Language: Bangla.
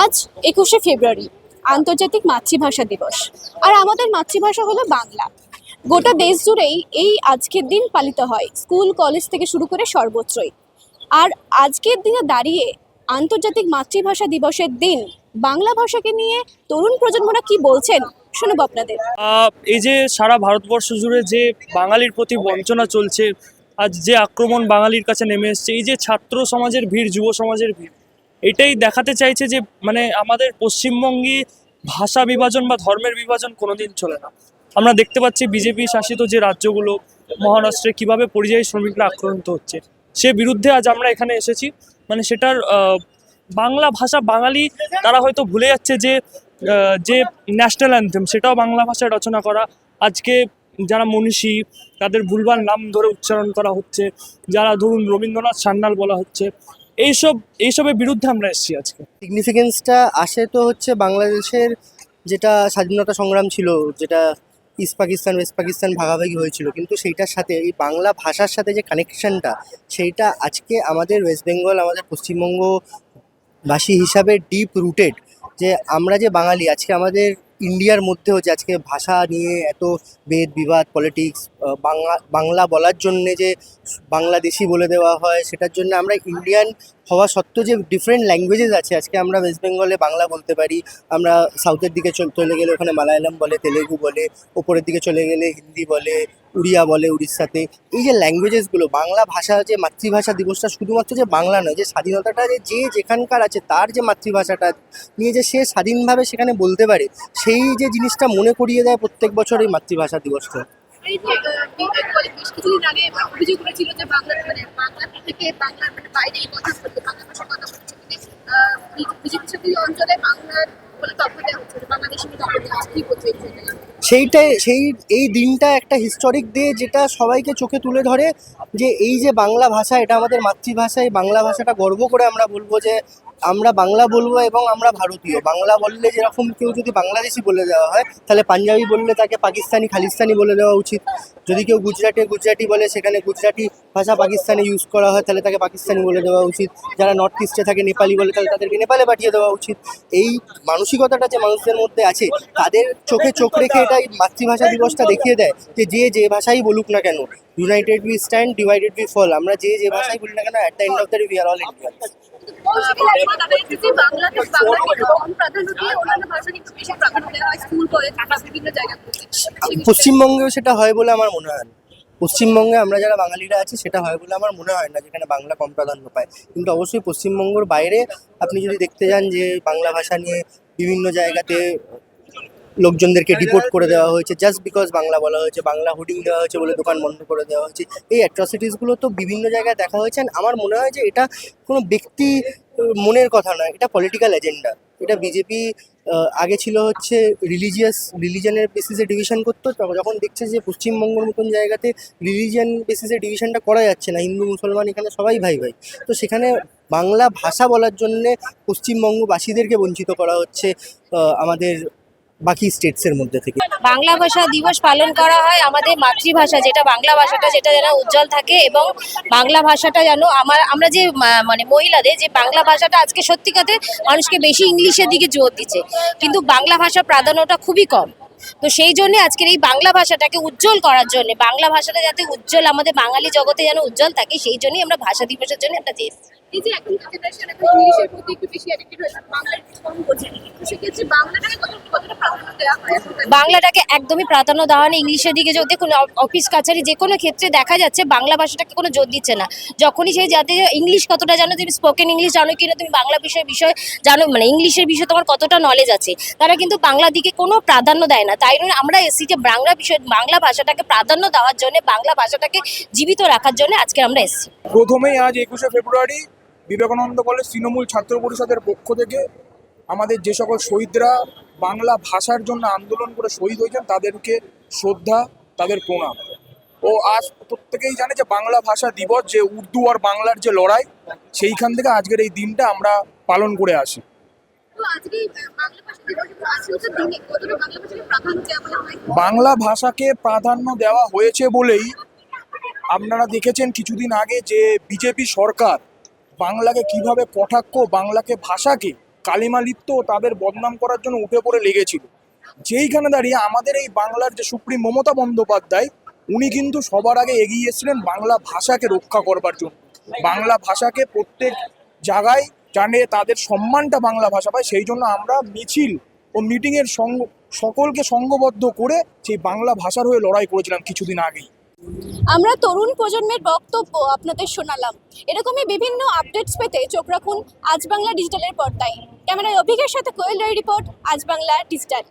আজ একুশে ফেব্রুয়ারি, আন্তর্জাতিক মাতৃভাষা দিবস। আর আমাদের মাতৃভাষা হলো বাংলা। গোটা দেশ জুড়েই এই আজকের দিন পালিত হয়, স্কুল, কলেজ থেকে শুরু করে সর্বত্রই। আর আজকের দিনে দাঁড়িয়ে আন্তর্জাতিক মাতৃভাষা দিবসের দিন বাংলা ভাষাকে নিয়ে তরুণ প্রজন্মরা কি বলছেন, শুনব আপনাদের। এই যে সারা ভারতবর্ষ জুড়ে যে বাঙালির প্রতি বঞ্চনা চলছে, আজ যে আক্রমণ বাঙালির কাছে নেমে এসছে, এই যে ছাত্র সমাজের ভিড়, যুব সমাজের ভিড় এটাই দেখাতে চাইছে যে মানে আমাদের পশ্চিমবঙ্গে ভাষা বিভাজন বা ধর্মের বিভাজন কোনোদিন চলে না। আমরা দেখতে পাচ্ছি বিজেপি শাসিত যে রাজ্যগুলো, মহারাষ্ট্রে কীভাবে পরিযায়ী শ্রমিকরা আক্রান্ত হচ্ছে, সে বিরুদ্ধে আজ আমরা এখানে এসেছি। মানে সেটার বাংলা ভাষা বাঙালি, তারা হয়তো ভুলে যাচ্ছে যে যে ন্যাশনাল অ্যান্থেম সেটাও বাংলা ভাষায় রচনা করা। আজকে যারা মনীষী, তাদের ভুলভাল নাম ধরে উচ্চারণ করা হচ্ছে। যারা ধরুন রবীন্দ্রনাথ সান্যাল বলা হচ্ছে এইসব, এইসবের বিরুদ্ধে আমরা এসেছি আজকে। সিগনিফিকেন্সটা আসে তো হচ্ছে বাংলাদেশের যেটা স্বাধীনতা সংগ্রাম ছিল, যেটা ইস্ট পাকিস্তান ওয়েস্ট পাকিস্তান ভাগাভাগি হয়েছিল, কিন্তু সেইটার সাথে, এই বাংলা ভাষার সাথে যে কানেকশনটা সেইটা আজকে আমাদের ওয়েস্ট বেঙ্গল আমাদের পশ্চিমবঙ্গবাসী হিসাবে ডিপ রুটেড যে আমরা যে বাঙালি, আজকে আমাদের ইন্ডিয়ার মধ্যে হচ্ছে আজকে ভাষা নিয়ে এত বেদ বিবাদ পলিটিক্স বাংলা বাংলা বলার জন্যে যে বাংলাদেশি বলে দেওয়া হয়, সেটার জন্য আমরা ইন্ডিয়ান হওয়া সত্ত্বেও যে ডিফারেন্ট ল্যাঙ্গুয়েজেস আছে, আজকে আমরা ওয়েস্ট বেঙ্গলে বাংলা বলতে পারি, আমরা সাউথের দিকে চল- গেলে ওখানে মালায়ালাম বলে, তেলেগু বলে, ওপরের দিকে চলে গেলে হিন্দি বলে উড়িয়া বলে উড়িষ্যাতে। এই যে ল্যাঙ্গুয়েজেসগুলো বাংলা ভাষা যে মাতৃভাষা দিবসটা শুধুমাত্র যে বাংলা নয়, যে স্বাধীনতাটা যে যে যেখানকার আছে, তার যে মাতৃভাষাটা নিয়ে যে সে স্বাধীনভাবে সেখানে বলতে পারে, সেই যে জিনিসটা মনে করিয়ে দেয় প্রত্যেক বছর এই মাতৃভাষা দিবসটা অভিযোগ করেছিল যে মানে থেকে বাংলার মানে বাইরে সেইটাই সেই, এই দিনটা একটা হিস্টোরিক ডে যেটা সবাইকে চোখে তুলে ধরে যে এই যে বাংলা ভাষা, এটা আমাদের মাতৃভাষা, এই বাংলা ভাষাটা গর্ব করে আমরা বলব যে আমরা বাংলা বলব এবং আমরা ভারতীয়। বাংলা বললে যেরকম কেউ যদি বাংলাদেশি বলে দেওয়া হয়, তাহলে পাঞ্জাবি বললে তাকে পাকিস্তানি, খালিস্তানি বলে দেওয়া উচিত। যদি কেউ গুজরাটে গুজরাটি বলে, সেখানে গুজরাটি ভাষা পাকিস্তানে ইউজ করা হয়, তাহলে তাকে পাকিস্তানি বলে দেওয়া উচিত। যারা নর্থ ইস্টে থাকে, নেপালি বলে, তাহলে তাদেরকে নেপালে পাঠিয়ে দেওয়া উচিত। এই মানসিকতাটা যে মানুষদের মধ্যে আছে, তাদের চোখে চোখ রেখে এটা মাতৃভাষা দিবসটা দেখিয়ে দেয় যে যে যে ভাষাই বলুক না কেন united we stand divided we fall আমরা যে যে ভাষাই বলি না কেন at the end of the day we are all Indian পশ্চিমবঙ্গেও সেটা হয় বলে আমার মনে হয় পশ্চিমবঙ্গে আমরা যারা বাঙালিরা আছি, সেটা হয় বলে আমার মনে হয় না যেখানে বাংলা কম প্রাধান্য পায়। কিন্তু অবশ্যই পশ্চিমবঙ্গের বাইরে আপনি যদি দেখতে যান যে বাংলা ভাষা নিয়ে বিভিন্ন জায়গাতে লোকজনদেরকে ডিপোর্ট করে দেওয়া হয়েছে জাস্ট বিকজ বাংলা বলা হয়েছে, বাংলা হোর্ডিং দেওয়া হয়েছে বলে দোকান বন্ধ করে দেওয়া হয়েছে। এই অ্যাট্রসিটিসগুলো তো বিভিন্ন জায়গায় দেখা হয়েছে আমার মনে হয় যে এটা কোনো ব্যক্তি মনের কথা নয়, এটা পলিটিক্যাল এজেন্ডা এটা বিজেপি আগে ছিল হচ্ছে রিলিজিয়াস রিলিজনের বেসিসে ডিভিশন করতো যখন দেখছে যে পশ্চিমবঙ্গের মতন জায়গাতে রিলিজিয়ান বেসিসে ডিভিশনটা করা যাচ্ছে না, হিন্দু, মুসলমান, এখানে সবাই ভাই ভাই। তো সেখানে বাংলা ভাষা বলার জন্যে পশ্চিমবঙ্গবাসীদেরকে বঞ্চিত করা হচ্ছে আমাদের বাকি স্টেটসের মধ্যে থেকে? বাংলা ভাষা দিবস পালন করা হয় আমাদের মাতৃভাষা যেটা বাংলা ভাষাটা যেটা যেন উজ্জ্বল থাকে এবং বাংলা ভাষাটা যেন আমার আমরা যে মানে মহিলাদের যে বাংলা ভাষাটা আজকে সত্যি কথা মানুষকে বেশি ইংলিশের দিকে জোর দিচ্ছে কিন্তু বাংলা ভাষার প্রাধান্যটা খুবই কম। তো সেই জন্য আজকের এই বাংলা ভাষাটাকে উজ্জ্বল করার জন্য বাংলা ভাষাটা যাতে উজ্জ্বল আমাদের বাঙালি জগতে যেন উজ্জ্বল থাকে সেই জন্যই আমরা ভাষা দিবসের জন্য একটা বাংলাটাকে বাংলাটাকে একদমই প্রাধান্য দেওয়া হয় ইংলিশের দিকে যদি কোনো অফিস কাছারি যে কোনো ক্ষেত্রে দেখা যাচ্ছে বাংলা ভাষাটাকে কোনো জোর দিচ্ছে না। যখনই সেই যাতে ইংলিশ কতটা জানো তুমি স্পোকেন ইংলিশ জানো কিনা তুমি বাংলা বিষয় বিষয় জানো মানে ইংলিশের বিষয়ে তোমার কতটা নলেজ আছে, তারা কিন্তু বাংলা দিকে কোনো প্রাধান্য দেয় না। তাই জন্য আমরা এসেছি যে বাংলা বিষয়, বাংলা ভাষাটাকে প্রাধান্য দেওয়ার জন্য, বাংলা ভাষাটাকে জীবিত রাখার জন্য আজকে আমরা এসেছি। প্রথমেই আজ একুশে ফেব্রুয়ারি বিবেকানন্দ কলেজ তৃণমূল ছাত্র পরিষদের পক্ষ থেকে আমাদের যে সকল শহীদরা বাংলা ভাষার জন্য আন্দোলন করে শহীদ হয়েছেন তাদেরকে শ্রদ্ধা তাদের প্রণাম। ও আজ প্রত্যেকেই জানে যে বাংলা ভাষা দিবস যে উর্দু আর বাংলার যে লড়াই সেইখান থেকে আজকের এই দিনটা আমরা পালন করে আসি। বাংলা ভাষাকে প্রাধান্য দেওয়া হয়েছে বলেই আপনারা দেখেছেন কিছুদিন আগে যে বিজেপি সরকার বাংলাকে কীভাবে কটাক্ষ বাংলাকে ভাষাকে কালিমা লিপ্ত তাদের বদনাম করার জন্য উঠে পড়ে লেগেছিল। যেইখানে দাঁড়িয়ে আমাদের এই বাংলার যে সুপ্রিম মমতা বন্দ্যোপাধ্যায়, উনি কিন্তু সবার আগে এগিয়ে এসেছিলেন বাংলা ভাষাকে রক্ষা করবার জন্য। বাংলা ভাষাকে প্রত্যেক জায়গায় জানে তাদের সম্মানটা বাংলা ভাষা পায়, সেই জন্য আমরা মিছিল ও মিটিংয়ের সঙ্গ, সকলকে সঙ্গবদ্ধ করে সেই বাংলা ভাষার হয়ে লড়াই করেছিলাম কিছুদিন আগেই। আমরা তরুণ প্রজন্মের বক্তব্য আপনাদের শোনালাম। এরকমই বিভিন্ন আপডেটস পেতে চোখ রাখুন আজ বাংলা ডিজিটালের পর্দায়। ক্যামেরায় অভিজ্ঞের সাথে কোয়েল রায় রিপোর্ট আজ বাংলা ডিজিটাল।